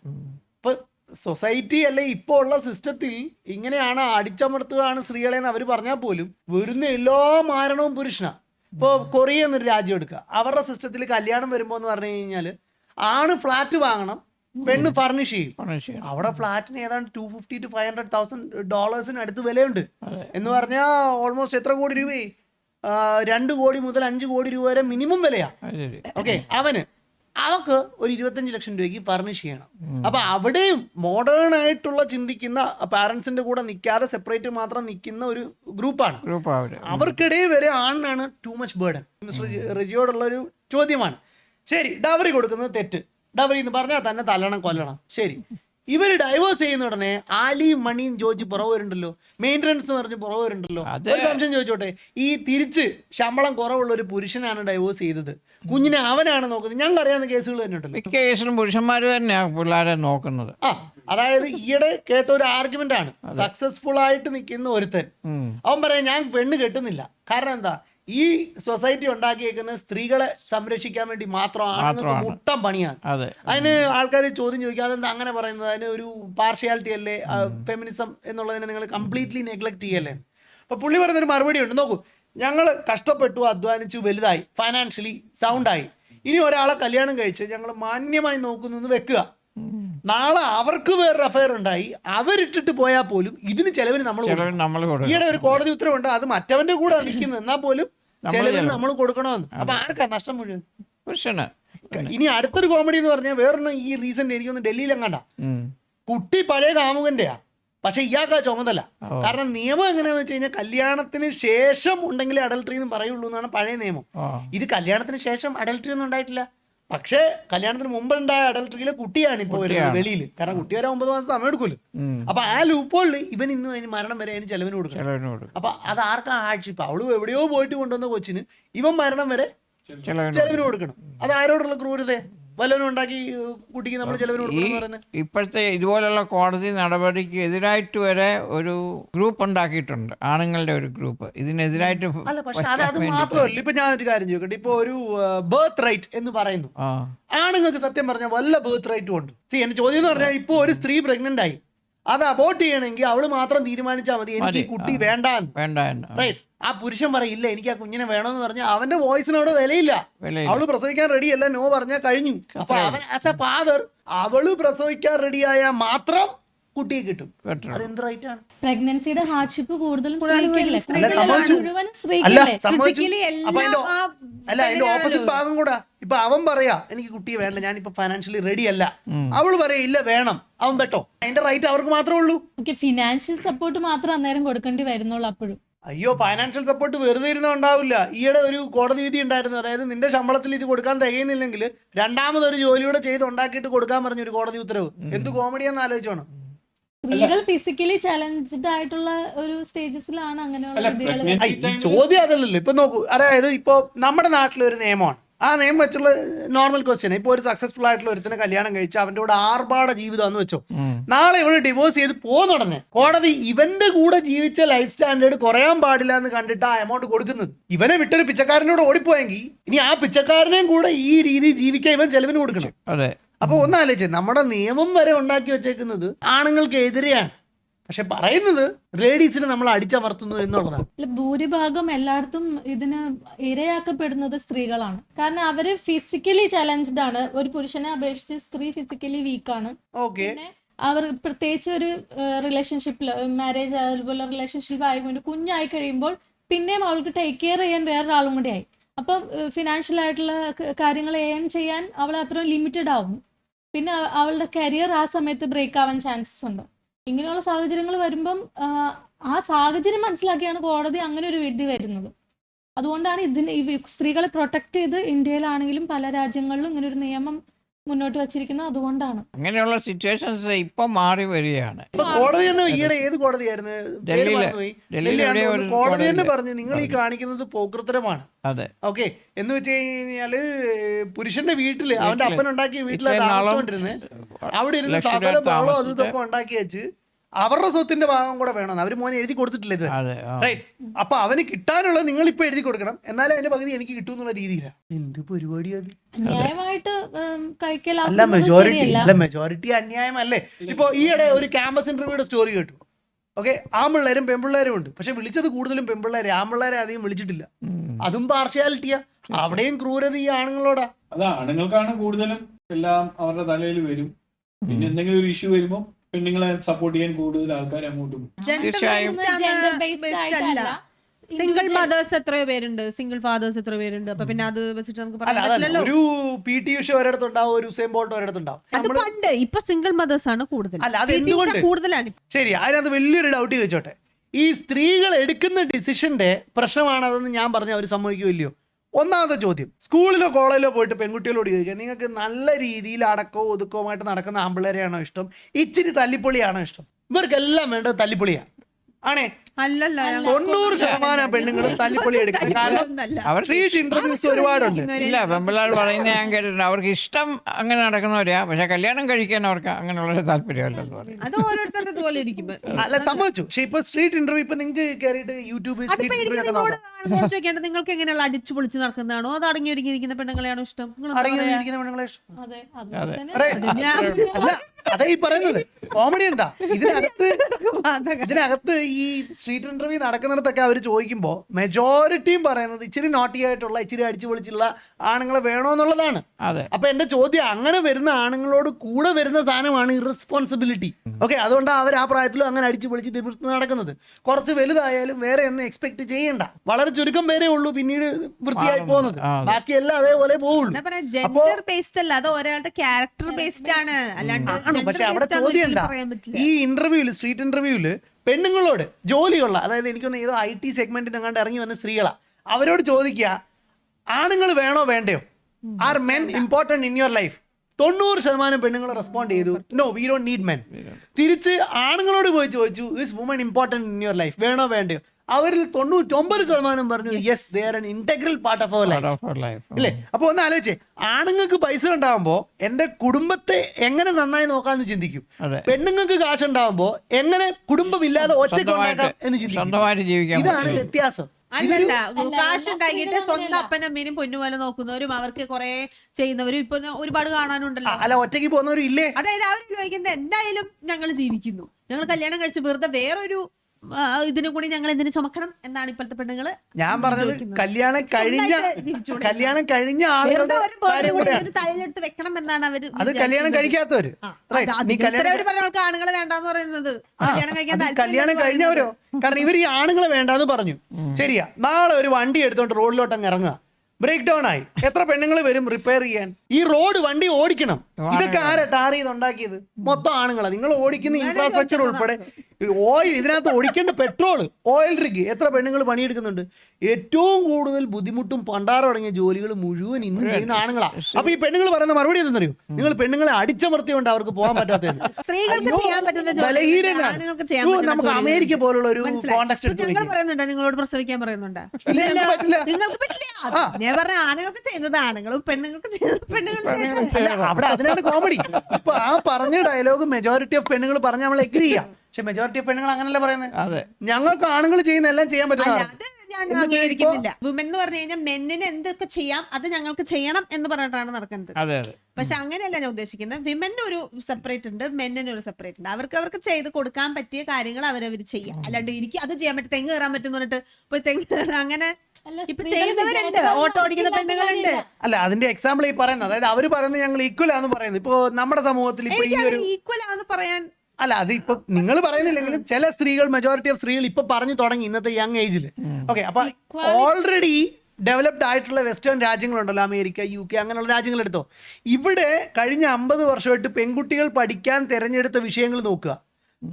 ഇപ്പൊ സൊസൈറ്റി അല്ലെ ഇപ്പോൾ ഉള്ള സിസ്റ്റത്തിൽ ഇങ്ങനെയാണ് അടിച്ചമർത്തുകയാണ് സ്ത്രീകളെ എന്ന് അവർ പറഞ്ഞാൽ പോലും വരുന്ന എല്ലാ മാരണവും പുരുഷനാ. ഇപ്പോൾ കൊറിയ എന്നൊരു രാജ്യം എടുക്കുക. അവരുടെ സിസ്റ്റത്തിൽ കല്യാണം വരുമ്പോൾ എന്ന് പറഞ്ഞു കഴിഞ്ഞാൽ ആണ് ഫ്ലാറ്റ് വാങ്ങണം പെണ്ണ് ഫർണിഷ് ചെയ്യും. അവിടെ ഫ്ലാറ്റിന് ഏതാണ്ട് two fifty to five hundred thousand ഡോളേഴ്സിന് അടുത്ത് വിലയുണ്ട്. എന്ന് പറഞ്ഞാൽ ഓൾമോസ്റ്റ് എത്ര കോടി രൂപയായി? ആ, രണ്ട് കോടി മുതൽ അഞ്ച് കോടി രൂപ വരെ മിനിമം വിലയാ. ഓക്കെ അവന് അവക്ക് ഒരു ഇരുപത്തഞ്ച് ലക്ഷം രൂപയ്ക്ക് ഫർണിഷ് ചെയ്യണം. അപ്പൊ അവിടെയും മോഡേൺ ആയിട്ടുള്ള ചിന്തിക്കുന്ന പാരന്റ്സിന്റെ കൂടെ നിൽക്കാതെ സെപ്പറേറ്റ് മാത്രം നിൽക്കുന്ന ഒരു ഗ്രൂപ്പാണ് അവർക്കിടയിൽ വരെ ആണിനാണ് ടു മച്ച് ബേർഡൻ മിസ്റ്റർ റിജിയോടുള്ള ഒരു ചോദ്യമാണ്. ശരി ഡവറി കൊടുക്കുന്നത് തെറ്റ്. ഡവറി എന്ന് പറഞ്ഞാൽ തന്നെ തല്ലണം കൊല്ലണം. ശരി. ഇവർ ഡൈവേഴ്സ് ചെയ്യുന്ന ഉടനെ ആലിയും മണിയും ചോദിച്ച് പുറവ് വരുന്നുണ്ടല്ലോ. മെയിന്റനൻസ് എന്ന് പറഞ്ഞ് പുറവ് വരുന്നുണ്ടല്ലോ. ഒരു സംശയം ചോദിച്ചോട്ടെ? ഈ തിരിച്ച് ശമ്പളം കുറവുള്ള ഒരു പുരുഷനാണ് ഡൈവേഴ്സ് ചെയ്തത്. കുഞ്ഞിനെ അവനാണ് നോക്കുന്നത്. ഞങ്ങൾ അറിയാവുന്ന കേസുകൾ തന്നെ ഉണ്ടല്ലോ മിക്ക കേസിലും പുരുഷന്മാർ തന്നെയാണ് പിള്ളേരെ നോക്കുന്നത്. ആ അതായത് ഈയിടെ കേട്ട ഒരു ആർഗ്യുമെന്റ് ആണ്. സക്സസ്ഫുൾ ആയിട്ട് നിൽക്കുന്ന ഒരുത്തൻ. അവൻ പറയാം ഞാൻ പെണ്ണ് കെട്ടുന്നില്ല. കാരണം എന്താ? ഈ സൊസൈറ്റി ഉണ്ടാക്കിയേക്കുന്ന സ്ത്രീകളെ സംരക്ഷിക്കാൻ വേണ്ടി മാത്രമാണ്. മുട്ടം പണിയാണ്. അതെ. അതിന് ആൾക്കാർ ചോദ്യം ചോദിക്കുക അതെന്താ അങ്ങനെ പറയുന്നത്? അതിന് ഒരു പാർഷ്യാലിറ്റി അല്ലേ? ഫെമിനിസം എന്നുള്ളതിനെ നിങ്ങൾ കംപ്ലീറ്റ്ലി നെഗ്ലക്ട് ചെയ്യല്ലേ? അപ്പൊ പുള്ളി പറയുന്നൊരു മറുപടി ഉണ്ട്. നോക്കൂ ഞങ്ങൾ കഷ്ടപ്പെട്ടു അധ്വാനിച്ചു വലുതായി ഫൈനാൻഷ്യലി സൗണ്ടായി ഇനി ഒരാളെ കല്യാണം കഴിച്ച് ഞങ്ങൾ മാന്യമായി നോക്കുന്നു വെക്കുക. നാളെ അവർക്ക് വേറൊരു അഫയർ ഉണ്ടായി അവരിട്ടിട്ട് പോയാൽ പോലും ഇതിന് ചെലവിന് നമ്മൾ ഈയിടെ ഒരു കോടതി ഉത്തരവുണ്ട് അത് മറ്റവന്റെ കൂടെ നിൽക്കുന്നു. എന്നാൽ പോലും ചെലവിന് നമ്മൾ കൊടുക്കണമെന്ന്. അപ്പൊ ആർക്കാ നഷ്ടം മുഴുവൻ? പുരുഷന്. ഇനി അടുത്തൊരു കോമഡി എന്ന് പറഞ്ഞാൽ വേറൊന്നും ഈ റീസെന്റ് എനിക്കൊന്ന് ഡൽഹിയിൽ എങ്ങാണ്ട. കുട്ടി പഴയ കാമുകന്റെയാ. പക്ഷെ ഇയാൾക്കാ ചുമതല. കാരണം നിയമം എങ്ങനെയാന്ന് വെച്ച് കഴിഞ്ഞാൽ കല്യാണത്തിന് ശേഷം ഉണ്ടെങ്കിൽ അഡൽട്ടറി എന്ന് പറയുള്ളൂ എന്നാണ് പഴയ നിയമം. ആ. ഇത് കല്യാണത്തിന് ശേഷം അഡൽട്ടറി ഒന്നും ഉണ്ടായിട്ടില്ല. പക്ഷേ കല്യാണത്തിന് മുമ്പ് ഉണ്ടായ അഡൽട്ടറിയിലെ കുട്ടിയാണ് ഇപ്പോൾ വരുന്നത് വെളിയിൽ. കാരണം കുട്ടി വരെ ഒമ്പത് മാസം സമയം എടുക്കുമല്ലോ. അപ്പൊ ആ ലൂപ്പോളിൽ ഇവൻ ഇന്നും അതിന് മരണം വരെ അതിന് ചെലവിന് കൊടുക്കണം. കൊടുക്കും. അപ്പൊ അത് ആർക്കാ ആഴ്ച ഇപ്പൊ അവൾ എവിടെയോ പോയിട്ട് കൊണ്ടുവന്ന കൊച്ചിന് ഇവൻ മരണം വരെ ചെലവിന് കൊടുക്കണം. അത് ആരോടുള്ള ക്രൂരത? വല്ലവനും ഉണ്ടാക്കി കുട്ടിക്ക് നമ്മൾ ഇപ്പോഴത്തെ ഇതുപോലുള്ള കോടതി നടപടിക്ക് എതിരായിട്ട് വരെ ഒരു ഗ്രൂപ്പ് ഉണ്ടാക്കിയിട്ടുണ്ട് ആണുങ്ങളുടെ ഒരു ഗ്രൂപ്പ്. ഇതിനെതിരായിട്ട് അല്ല പക്ഷെ അത് മാത്രമല്ല ഇപ്പൊ ഞാൻ ഒരു കാര്യം ചോദിക്കട്ടെ. ഇപ്പൊ ഒരു ബർത്ത് റൈറ്റ് എന്ന് പറയുന്നു. ആണുങ്ങൾക്ക് സത്യം പറഞ്ഞാൽ വല്ല ബർത്ത് റൈറ്റും ഉണ്ട്. സി എന്റെ ചോദ്യം എന്ന് പറഞ്ഞാൽ ഇപ്പൊ ഒരു സ്ത്രീ പ്രഗ്നന്റ് ആയി. അത് അബോർട്ട് ചെയ്യണമെങ്കിൽ അവൾ മാത്രം തീരുമാനിച്ചാൽ മതി. എനിക്ക് കുട്ടി വേണ്ട വേണ്ട റൈറ്റ് ആ പുരുഷൻ പറയില്ല എനിക്ക് ആ കുഞ്ഞിനെ വേണമെന്ന് പറഞ്ഞാൽ അവന്റെ വോയിസിന് അവിടെ വിലയില്ല. അവൾ പ്രസവിക്കാൻ റെഡി അല്ല നോ പറഞ്ഞാൽ കഴിഞ്ഞു. അപ്പൊ അവൻ ആസ് എ ഫാദർ അവൾ പ്രസവിക്കാൻ റെഡിയായ മാത്രം കുട്ടിയെ കിട്ടും. അതെന്ത് അത് റൈറ്റ് ആണ്? പ്രഗ്നൻസിയുടെ ഹാർഡ്ഷിപ്പ് കൂടുതലും അല്ല? അതിന്റെ ആ അല്ല അതിന്റെ ഓപ്പോസിറ്റ് ഭാഗം കൂടാ. ഇപ്പൊ അവൻ പറയാ എനിക്ക് കുട്ടിയെ വേണ്ട ഞാൻ ഇപ്പൊ ഫൈനാൻഷ്യലി റെഡി അല്ല അവൾ പറയാ ഇല്ല വേണം. അവൻ പെട്ടോ. അതിന്റെ റൈറ്റ് അവർക്ക് മാത്രമേ ഉള്ളൂ. ഫിനാൻഷ്യൽ സപ്പോർട്ട് മാത്രം അന്നേരം കൊടുക്കേണ്ടി വരുന്നുള്ളൂ അപ്പോഴും. അയ്യോ ഫൈനാൻഷ്യൽ സപ്പോർട്ട് വെറുതെ ഇരുന്ന ഉണ്ടാവില്ല. ഈയിടെ ഒരു കോടതി വിധി ഉണ്ടായിരുന്നു. അതായത് നിന്റെ ശമ്പളത്തിൽ ഇത് കൊടുക്കാൻ തികയുന്നില്ലെങ്കിൽ രണ്ടാമതൊരു ജോലിയുടെ ചെയ്ത് ഉണ്ടാക്കിയിട്ട് കൊടുക്കാൻ പറഞ്ഞു ഒരു കോടതി ഉത്തരവ്. എന്ത് കോമഡിയാന്ന് ആലോചിച്ചോണം. ഫിസിക്കലി ചലഞ്ച്ഡ് ആയിട്ടുള്ള ഒരു സ്റ്റേജസിലാണ് അങ്ങനെയുള്ള ചോദ്യം അതല്ലല്ലോ. ഇപ്പൊ നോക്കൂ. അതായത് ഇപ്പൊ നമ്മുടെ നാട്ടിലൊരു നിയമമാണ്. ആ നെയിം വെച്ചുള്ള നോർമൽ ക്വസ്റ്റ്യൻ ഇപ്പോൾ ഒരു സക്സസ്ഫുൾ ആയിട്ടുള്ള ഒരുത്തിനെ കല്യാണം കഴിച്ച് അവന്റെ കൂടെ ആർഭാട ജീവിതം എന്ന് വെച്ചോ. നാളെ ഇവന് ഡിവോഴ്സ് ചെയ്ത് പോകുന്ന ഉടനെ കോടതി ഇവന്റെ കൂടെ ജീവിച്ച ലൈഫ് സ്റ്റാൻഡേർഡ് കുറയാൻ പാടില്ല എന്ന് കണ്ടിട്ട് ആ എമൗണ്ട് കൊടുക്കുന്നത്. ഇവനെ വിട്ടൊരു പിച്ചക്കാരനോട് ഓടിപ്പോയെങ്കിൽ ഇനി ആ പിച്ചക്കാരനെയും കൂടെ ഈ രീതി ജീവിക്കാൻ ഇവൻ ചെലവിന് കൊടുക്കണം. അതെ. അപ്പൊ ഒന്നാലോചിച്ച് നമ്മുടെ നിയമം വരെ ഉണ്ടാക്കി വെച്ചേക്കുന്നത് ആണുങ്ങൾക്ക് എതിരെയാണ്. പക്ഷെ പറയുന്നത് ലേഡീസിനെ നമ്മൾ അടിച്ചമർത്തുന്നു എന്നുള്ളതാണ്. ഭൂരിഭാഗം എല്ലായിടത്തും ഇതിന് ഇരയാക്കപ്പെടുന്നത് സ്ത്രീകളാണ്. കാരണം അവർ ഫിസിക്കലി ചലഞ്ച്ഡ് ആണ്. ഒരു പുരുഷനെ അപേക്ഷിച്ച് സ്ത്രീ ഫിസിക്കലി വീക്കാണ് ഓക്കെ അവർ പ്രത്യേകിച്ച് ഒരു റിലേഷൻഷിപ്പിൽ മാരേജ് അതുപോലെ റിലേഷൻഷിപ്പ് ആയിക്കൊണ്ട് കുഞ്ഞായി കഴിയുമ്പോൾ പിന്നെയും അവൾക്ക് ടേക്ക് കെയർ ചെയ്യാൻ വേറൊരാളും കൂടി ആയി. അപ്പം ഫിനാൻഷ്യൽ ആയിട്ടുള്ള കാര്യങ്ങൾ ഏൺ ചെയ്യാൻ അവൾ അത്ര ലിമിറ്റഡ് ആവും. പിന്നെ അവളുടെ കരിയർ ആ സമയത്ത് ബ്രേക്ക് ആവാൻ ചാൻസസ് ഉണ്ട്. ഇങ്ങനെയുള്ള സാഹചര്യങ്ങൾ വരുമ്പം ആ, സാഹചര്യം മനസ്സിലാക്കിയാണ് കോടതി അങ്ങനെ ഒരു വിധി വരുന്നത്. അതുകൊണ്ടാണ് ഇതിന് സ്ത്രീകളെ പ്രൊട്ടക്ട് ചെയ്ത് ഇന്ത്യയിലാണെങ്കിലും പല രാജ്യങ്ങളിലും ഇങ്ങനെ ഒരു നിയമം മുന്നോട്ട് വച്ചിരിക്കുന്നത് അതുകൊണ്ടാണ്. അങ്ങനെയുള്ള സിറ്റുവേഷൻസ് ഇപ്പൊ മാറി വരികയാണ്. കോടതി തന്നെ ഈയിടെ ഏത് കോടതിയായിരുന്നു? ഡൽഹിയിലെ- ഡൽഹിയിൽ ഡൽഹിയാന്ന് എവിടെയോ തോന്നുന്നു. ഒരു കോടതി തന്നെ പറഞ്ഞു നിങ്ങൾ ഈ കാണിക്കുന്നത് പോകൃത്തരമാണ് അതെ. ഓക്കെ. എന്ന് വെച്ച് കഴിഞ്ഞാൽ പുരുഷന്റെ വീട്ടിൽ അവന്റെ അപ്പനുണ്ടാക്കിയ അപ്പൻ ഉണ്ടാക്കിയ വീട്ടിലെ താമസിച്ചോണ്ടിരുന്നത് അവിടെ ഇരുന്ന് സാധാരണ സകല ബഹളം അത് ഇതൊക്കെ ഉണ്ടാക്കി വെച്ച് അവരുടെ സ്വത്തിന്റെ ഭാഗം കൂടെ വേണം അവർ മോനെ എഴുതി കൊടുത്തിട്ടില്ല ഇത്. അതെ റൈറ്റ് അപ്പൊ അവന് കിട്ടാനുള്ളത് നിങ്ങൾ ഇപ്പൊ എഴുതി കൊടുക്കണം. എന്നാലും അതിന്റെ പകുതി എനിക്ക് കിട്ടും എന്നുള്ള രീതിയിലാണ് എന്ത് പരിപാടി അത്? അല്ല മെജോറിറ്റി അല്ല മെജോറിറ്റി അന്യായമല്ലേ? ഇപ്പൊ ഈയിടെ ഒരു ക്യാമ്പസ് ഇന്റർവ്യൂയുടെ സ്റ്റോറി കേട്ടു. ഓക്കെ ആമ്പിള്ളേരും പെമ്പിള്ളേരും ഉണ്ട്. പക്ഷെ വിളിച്ചത് കൂടുതലും പെമ്പിള്ളേരെ. ആമ്പിള്ളേരെ അധികം വിളിച്ചിട്ടില്ല. അതും പാർഷ്യാലിറ്റിയാ. അവിടെയും ക്രൂരത ഈ ആണുങ്ങളോടാ. അത് ആണുങ്ങൾക്കാണ് കൂടുതലും എല്ലാം അവരുടെ തലയിൽ വരും. പിന്നെ എന്തെങ്കിലും ഒരു ഇഷ്യൂ വരുമ്പോൾ പെണ്ണുങ്ങളെ സപ്പോർട്ട് ചെയ്യാൻ കൂടുതൽ ആൾക്കാർ അങ്ങോട്ടും. സിംഗിൾ മദേഴ്സ് എത്രയോ പേരുണ്ട്? സിംഗിൾ ഫാദേഴ്സ് എത്രയോ പേരുണ്ട്? അപ്പൊ പിന്നെ അത് വെച്ചിട്ട് നമുക്ക് അല്ല പറയാൻ പറ്റില്ലല്ലോ. ഒരു പി ടി ഉഷ ഒരിടത്തുണ്ടാവും ഒരു ഉസൈൻ ബോൾട്ട് ഒരിടത്തുണ്ടാവും അത് പണ്ട് ഇപ്പൊ സിംഗിൾ മദേഴ്സ് ആണ് കൂടുതൽ? കൂടുതലാണ് ശരി അതിനകത്ത് വലിയൊരു ഡൗട്ട് ചോദിച്ചോട്ടെ. ഈ സ്ത്രീകൾ എടുക്കുന്ന ഡിസിഷന്റെ പ്രശ്നമാണതെന്ന് ഞാൻ പറഞ്ഞു അവർ സമ്മതിക്കുമല്ലയോ ഒന്നാമത്തെ ചോദ്യം. സ്കൂളിലോ കോളേജിലോ പോയിട്ട് പെൺകുട്ടികളോട് ചോദിക്കാം നിങ്ങൾക്ക് നല്ല രീതിയിൽ അടക്കവും ഒതുക്കവുമായിട്ട് നടക്കുന്ന ആമ്പിളരെയാണോ ഇഷ്ടം? ഇച്ചിരി തല്ലിപ്പൊളിയാണോ ഇഷ്ടം? ഇവർക്കെല്ലാം വേണ്ടത് തല്ലിപ്പൊളിയാണ്. ആണേ? അല്ലല്ല തൊണ്ണൂറ് ശതമാനം പെണ്ണുങ്ങളും തല്ലിപ്പൊളി എടുക്കും. കാരണം ഒന്നല്ല. അവർ സ്ട്രീറ്റ് ഇന്റർവ്യൂസ് ഒരുപാടുണ്ട്. ഇല്ല പെമ്പിള്ളാർ പറയുന്നത് ഞാൻ കേട്ടിട്ടുണ്ട് അവർക്ക് ഇഷ്ടം അങ്ങനെ നടക്കുന്നവരാ. പക്ഷെ കല്യാണം കഴിക്കാൻ അവർക്ക് അങ്ങനെയുള്ള താല്പര്യമല്ലെന്ന് പറയും. അത് ഓരോരുത്തരുടെ പോലെ ഇരിക്കും. അല്ല സമ്മതിച്ചു. പക്ഷെ ഇപ്പൊ സ്ട്രീറ്റ് ഇന്റർവ്യൂ ഇപ്പൊ നിങ്ങൾക്ക് കയറിയിട്ട് യൂട്യൂബിൽ ചോദിക്കേണ്ടത് നിങ്ങൾക്ക് എങ്ങനെയുള്ള അടിച്ചു പൊളിച്ച് നടക്കുന്നതാണോ? അത് അടങ്ങി ഒരുങ്ങിയിരിക്കുന്ന പെണ്ണുങ്ങളെയാണോ ഇഷ്ടം? നിങ്ങളെന്താ അടങ്ങി പറയാ? പെണ്ണുങ്ങളെ ഇഷ്ടം. അതെ അതുപോലെ തന്നെ. ഞാൻ- അല്ല അതേ ഈ പറയുന്നത്. കോമഡി എന്താ? ഇതിനകത്ത്. <laughs> ഇതിനകത്ത് ഈ സ്ട്രീറ്റ് ഇന്റർവ്യൂ നടക്കുന്നിടത്തൊക്കെ അവർ ചോദിക്കുമ്പോൾ മെജോറിറ്റിയും പറയുന്നത് ഇച്ചിരി നോട്ടി ആയിട്ടുള്ള ഇച്ചിരി അടിച്ചു പൊളിച്ചുള്ള ആണുങ്ങളെ വേണോന്നുള്ളതാണ്. അതെ. അപ്പൊ എന്റെ ചോദ്യം അങ്ങനെ വരുന്ന ആണുങ്ങളോട് കൂടെ വരുന്ന സാധനമാണ് ഇറസ്പോൺസിബിലിറ്റി ഓക്കെ അതുകൊണ്ടാണ് അവർ ആ പ്രായത്തിലും അങ്ങനെ അടിച്ചു പൊളിച്ച് തിരുത്തി നടക്കുന്നത്. കുറച്ച് വലുതായാലും വേറെ ഒന്നും എക്സ്പെക്ട് ചെയ്യണ്ട. വളരെ ചുരുക്കം പേരേ ഉള്ളൂ പിന്നീട് വൃത്തിയായി പോകുന്നത്. ബാക്കി എല്ലാം ബാക്കിയെല്ലാം അതേപോലെ പോകുള്ളൂ ജെൻഡർ ബേസ്ഡ് അല്ല അത് ഒരാളുടെ ക്യാരക്ടർ ബേസ്ഡ് ആണ്. അല്ലാണ്ട് പക്ഷെ അവിടെ ചോദ്യം ഈ ഇന്റർവ്യൂൽ സ്ട്രീറ്റ് ഇന്റർവ്യൂൽ പെണ്ണുങ്ങളോട് ജോലിയുള്ള അതായത് എനിക്കൊന്ന് ഏതോ ഐ ടി സെഗ്മെന്റിൽ നിന്നങ്ങാണ്ട് ഇറങ്ങി വന്ന സ്ത്രീകളാ അവരോട് ചോദിക്കുക ആണുങ്ങൾ വേണോ വേണ്ടയോ? Are men important in your life തൊണ്ണൂറ് ശതമാനം പെണ്ണുങ്ങൾ റെസ്പോണ്ട് ചെയ്തു no we don't need men തിരിച്ച് ആണുങ്ങളോട് പോയി ചോദിച്ചു is woman important in your life വേണോ വേണ്ടയോ? അവരിൽ തൊണ്ണൂറ്റൊമ്പത് ശതമാനം പറഞ്ഞു yes they are an integral part of our life അല്ലേ ഇല്ലേ? അപ്പൊ ഒന്ന് ആലോചിച്ചേ ആണുങ്ങൾക്ക് പൈസ ഉണ്ടാവുമ്പോ എന്റെ കുടുംബത്തെ എങ്ങനെ നന്നായി നോക്കാന്ന് ചിന്തിക്കും. പെണ്ണുങ്ങൾക്ക് കാശ് ഉണ്ടാവുമ്പോ എങ്ങനെ കുടുംബമില്ലാതെ ഒറ്റയ്ക്ക് സ്വന്തമായിട്ട് ഉണ്ടാക്കാം എന്ന് ചിന്തിക്കും. ഇതാണ്. വ്യത്യാസം. അല്ലല്ല അല്ല, കാശ് ഉണ്ടാക്കിയിട്ട് സ്വന്തം. അപ്പനമ്മേനും പൊന്നുപോലെ നോക്കുന്നവരും അവർക്ക് കുറെ ചെയ്യുന്നവരും ഇപ്പൊ ഒരുപാട് കാണാനുണ്ടല്ലോ. അല്ല ഒറ്റയ്ക്ക് പോകുന്നവരും ഇല്ലേ? അതായത് അവർ ചോദിക്കുന്നത് എന്തായാലും ഞങ്ങൾ ജീവിക്കുന്നു. ഞങ്ങൾ കല്യാണം കഴിച്ച് വെറുതെ വേറൊരു ഇതിനും കൂടി ഞങ്ങൾ എന്തിനു ചുമക്കണം എന്നാണ് ഇപ്പോഴത്തെ പെണ്ണുങ്ങൾ ഞാൻ പറഞ്ഞത് കല്യാണം കഴിഞ്ഞ കല്യാണം കഴിഞ്ഞ തലയിലെടുത്ത് വെക്കണം എന്നാണ് അവർ അത് കല്യാണം കഴിക്കാത്തവര്. പറഞ്ഞ വേണ്ടാന്ന് പറയുന്നത്. കല്യാണം കഴിക്കാൻ കല്യാണം കഴിഞ്ഞവരോ? കാരണം ഇവർ ഈ ആണുങ്ങളെ വേണ്ടെന്ന് പറഞ്ഞു. ശരിയാ. നാളെ ഒരു വണ്ടി എടുത്തോണ്ട് റോഡിലോട്ട് അങ്ങ് ഇറങ്ങുക. ബ്രേക്ക് ഡൗൺ ആയി. എത്ര പെണ്ണുങ്ങൾ വരും റിപ്പയർ ചെയ്യാൻ? ഈ റോഡ് വണ്ടി ഓടിക്കണം. ഇതൊക്കെ ആരാ ടാർ ചെയ്ത് ഉണ്ടാക്കിയത് മൊത്തം ആണുങ്ങളാ. നിങ്ങൾ ഓടിക്കുന്ന ഇൻഫ്രാസ്ട്രക്ചർ ഉൾപ്പെടെ ഓയിൽ ഇതിനകത്ത് ഓടിക്കേണ്ട പെട്രോൾ ഓയിൽ റിഗ് എത്ര പെണ്ണുങ്ങൾ പണിയെടുക്കുന്നുണ്ട്? ഏറ്റവും കൂടുതൽ ബുദ്ധിമുട്ടും പണ്ടാരം അടങ്ങിയ ജോലികൾ മുഴുവൻ ഇന്ന് ചെയ്യുന്ന ആണുങ്ങളാ. അപ്പൊ ഈ പെണ്ണുങ്ങൾ പറയുന്ന മറുപടി എന്തെന്നറിയോ? നിങ്ങൾ പെണ്ണുങ്ങളെ അടിച്ചമർത്തിയോണ്ട് അവർക്ക് പോകാൻ പറ്റാത്തത്. <laughs> പറ്റുന്ന നമുക്ക് അമേരിക്ക പോലുള്ള ഒരു കോണ്ടാക്ട് നിങ്ങളോട് പ്രസവിക്കാൻ പറയുന്നുണ്ട്? പറ്റില്ല. ഞാൻ പറഞ്ഞ ആണുങ്ങൾക്ക് ചെയ്യുന്നത് ആണുങ്ങളും പെണ്ണുങ്ങൾക്ക് ചെയ്യുന്നത് പെണ്ണുങ്ങൾ ചെയ്യട്ടെ. അവിടെ അതിനാണ് കോമഡി ഇപ്പൊ ആ പറഞ്ഞ ഡയലോഗ് മെജോറിറ്റി ഓഫ് പെണ്ണുങ്ങൾ പറഞ്ഞ നമ്മൾ എഗ്രി ചെയ്യാം. പക്ഷെ മെജോറിറ്റി ഓഫ് പെണ്ണുങ്ങൾ അങ്ങനല്ല പറയുന്നത്? അതെ. ഞങ്ങൾക്ക് ആണുങ്ങൾ ചെയ്യുന്ന എല്ലാം ചെയ്യാൻ അല്ല പറ്റുന്നതാണ് അത് ഞാൻ അംഗീകരിക്കുന്നില്ല വുമൻ എന്ന് പറഞ്ഞു കഴിഞ്ഞാൽ മെന്നിന് എന്തൊക്കെ ചെയ്യാം അത് ഞങ്ങൾക്ക് ചെയ്യണം എന്ന് പറഞ്ഞിട്ടാണ് നടക്കുന്നത്. അതെ അതെ. പക്ഷെ അങ്ങനെയല്ല ഞാൻ ഉദ്ദേശിക്കുന്നത്. വിമന് ഒരു സെപ്പറേറ്റ് ഉണ്ട് മെന്നിന് ഒരു സെപ്പറേറ്റ് ഉണ്ട്. അവർക്ക് അവർക്ക് ചെയ്ത് കൊടുക്കാൻ പറ്റിയ കാര്യങ്ങൾ അവരവർ ചെയ്യാം. അല്ലാണ്ട് എനിക്ക് അത് ചെയ്യാൻ പറ്റും തെങ്ങ് കയറാൻ പറ്റും പറഞ്ഞിട്ട് പോയി തെങ്ങ് കയറാൻ <laughs> അങ്ങനെ അല്ല, ഇപ്പൊ ചെയ്യുന്നവരുണ്ട്. ഓട്ടോ ഓടിക്കുന്ന പെണ്ണുങ്ങളുണ്ട്. അല്ല അതിന്റെ എക്സാമ്പിൾ ഈ പറയുന്നത്. അതായത് അവർ പറയുന്നത് ഞങ്ങൾ ഈക്വൽ ആണെന്ന് പറയുന്നത്. ഇപ്പൊ നമ്മുടെ സമൂഹത്തിൽ ഇപ്പൊ ഈ ഒരു ഈക്വൽ ആണെന്ന് പറയാൻ അല്ല അത് ഇപ്പൊ നിങ്ങൾ പറയുന്നില്ലെങ്കിലും ചില സ്ത്രീകൾ മെജോറിറ്റി ഓഫ് സ്ത്രീകൾ ഇപ്പൊ പറഞ്ഞു തുടങ്ങി ഇന്നത്തെ യങ് ഏജിൽ ഓക്കെ അപ്പൊ ഓൾറെഡി ഡെവലപ്ഡ് ആയിട്ടുള്ള വെസ്റ്റേൺ രാജ്യങ്ങളുണ്ടല്ലോ അമേരിക്ക യു കെ അങ്ങനെയുള്ള രാജ്യങ്ങളെടുത്തോ. ഇവിടെ കഴിഞ്ഞ അമ്പത് വർഷമായിട്ട് പെൺകുട്ടികൾ പഠിക്കാൻ തിരഞ്ഞെടുത്ത വിഷയങ്ങൾ നോക്കുക.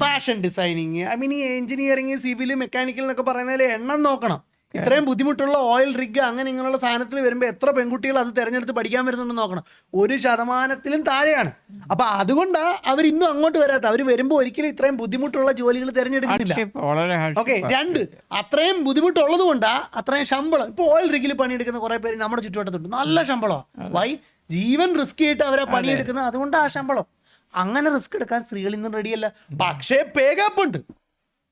ഫാഷൻ ഡിസൈനിങ് ഐ മീൻ ഈ എഞ്ചിനീയറിങ് സിവിൽ മെക്കാനിക്കൽ എന്നൊക്കെ പറയുന്നതിൽ എണ്ണം നോക്കണം. ഇത്രയും ബുദ്ധിമുട്ടുള്ള ഓയിൽ റിഗ് അങ്ങനെ ഇങ്ങനെയുള്ള സാധനത്തിൽ വരുമ്പോൾ എത്ര പെൺകുട്ടികൾ അത് തിരഞ്ഞെടുത്ത് പഠിക്കാൻ വരുന്നുണ്ടെന്ന് നോക്കണം. ഒരു ശതമാനത്തിലും താഴെയാണ്. അപ്പൊ അതുകൊണ്ടാണ് അവർ ഇന്നും അങ്ങോട്ട് വരാത്ത അവർ വരുമ്പോൾ ഒരിക്കലും ഇത്രയും ബുദ്ധിമുട്ടുള്ള ജോലികൾ തിരഞ്ഞെടുക്കുന്നില്ല. ഓക്കെ രണ്ട്. അത്രയും ബുദ്ധിമുട്ടുള്ളത് കൊണ്ടാ അത്രയും ശമ്പളം. ഇപ്പൊ ഓയിൽ റിഗിൽ പണിയെടുക്കുന്ന കുറെ പേര് നമ്മുടെ ചുറ്റുവട്ടത്തുണ്ട്. നല്ല ശമ്പളമാണ് വൈ ജീവൻ റിസ്ക് ചെയ്തിട്ട് അവരെ പണിയെടുക്കുന്നത്. അതുകൊണ്ട് ആ ശമ്പളം. അങ്ങനെ റിസ്ക് എടുക്കാൻ സ്ത്രീകൾ ഇന്നും റെഡിയല്ല പക്ഷേ പേഗാപ്പ് ഉണ്ട്.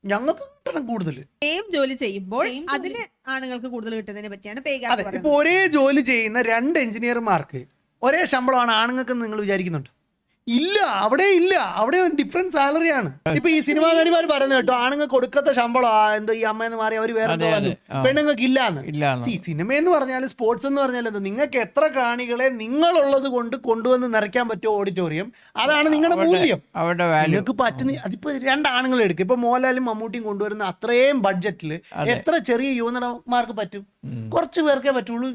ഞങ്ങൾക്ക് കിട്ടണം കൂടുതൽ. സെയിം ജോലി ചെയ്യുമ്പോൾ അതിന് ആണുങ്ങൾക്ക് കൂടുതൽ കിട്ടുന്നതിനെ പറ്റിയാണ് പേ അതെ ഗ്യാപ്പ് ഇപ്പൊ ഒരേ ജോലി ചെയ്യുന്ന രണ്ട് എഞ്ചിനീയർമാർക്ക് ഒരേ ശമ്പളമാണ് ആണുങ്ങൾക്ക് നിങ്ങൾ വിചാരിക്കുന്നുണ്ട്. ഇല്ല അവിടെ ഇല്ല. അവിടെ ഒരു ഡിഫറെന്റ് സാലറിയാണ് ഇപ്പൊ ഈ സിനിമാ നടിമാർ പറയുന്നത് കേട്ടോ ആണുങ്ങൾ കൊടുക്കത്ത ശമ്പളം എന്തോ ഈ അമ്മയെന്ന് മാറി അവർ വേറെ എന്തോ. പെണ്ണുങ്ങൾക്ക് ഇല്ലാന്ന്. ഈ സിനിമ എന്ന് പറഞ്ഞാൽ സ്പോർട്സ് എന്ന് പറഞ്ഞാൽ എന്തോ നിങ്ങൾക്ക് എത്ര കാണികളെ നിങ്ങളുള്ളത് കൊണ്ട് കൊണ്ടുവന്ന് നിറയ്ക്കാൻ പറ്റുമോ ഓഡിറ്റോറിയം അതാണ് നിങ്ങളുടെ മൂല്യം. അവരുടെ വാല്യൂ നിങ്ങൾക്ക് പറ്റുന്ന അതിപ്പോ രണ്ട് ആണുങ്ങൾ എടുക്കും. ഇപ്പൊ മോഹൻലാലും മമ്മൂട്ടിയും കൊണ്ടുവരുന്ന അത്രയും ബഡ്ജറ്റിൽ എത്ര ചെറിയ യുവനടന്മാർക്ക് പറ്റും? കുറച്ച് പേർക്കേ പറ്റുള്ളൂ.